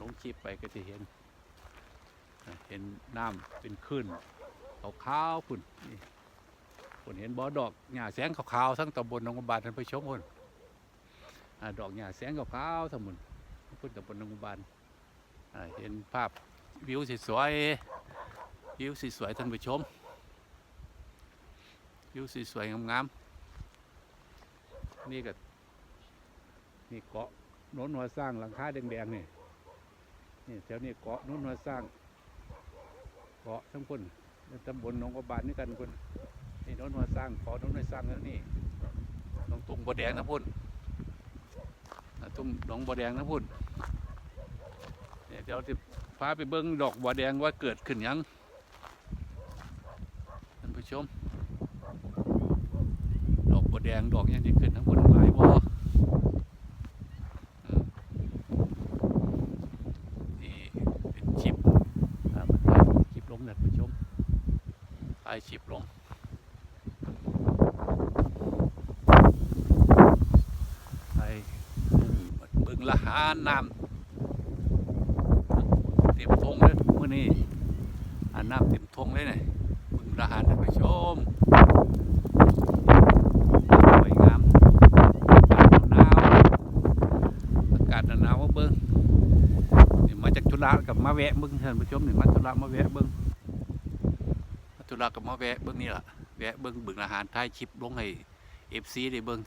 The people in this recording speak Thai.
ลงคลิปไปก็จะเห็น เห็นน้ำเป็นคลื่นขาวๆพุ่นนี่พุ่นเห็นบ่อดอกหญ้าแสงขาวๆทั้งตำบลหนองบานท่านผู้ชมพุ่นอ่าดอกหญ้าแสงขาวๆทั้งหมดพุ่นตำบลหนองบานเห็นภาพวิวสวยๆวิวสวยๆท่านผู้ชมวิวสวยๆงามๆนี่ก็นี่เกาะโน้นหัวสร้างหลังคาแดงๆนี่ นี่แถวนี้เกาะโน้นหัวสร้างเกาะทั้งคนตำบลหนองกบานนี่กันคนนี่โน้นหัวสร้างเกาะโน้นหัวสร้างแล้วนี่หนองตุงบัวแดงนะพุ่นตุ้มหนองบัวแดงนะพุ่นเนี่ยเดี๋ยวจะพาไปเบิ้งดอกบัวแดงว่าเกิดขึ้นยังท่านผู้ชม ดอกบัวแดงดอกยังที่ขึ้นทั้งบนหลายบ่อืมนี่เป็นชิป อ่ามาถ่ายคลิปลงนะท่านผู้ชม ถ่ายคลิปลงถ่ายเบิ่งละหาน้ำเต็มทงเลยมื่อนี้อ่าน้ำเต็มทงเลยเนี่ยเบิ่งละหานท่านผู้ชมสวยงามหนาวอากาศหนาวเบิ่งนี่มาจากธุระกับมาแวะเบิ้งท่านผู้ชมนี่มาธุระมาแวะเบิ้ง ธุระกับมาแวะเบื้องนี่ล่ะแวะเบื้องบึงอาหารท้ายชิปลงให้เอฟซีได้เบื้อง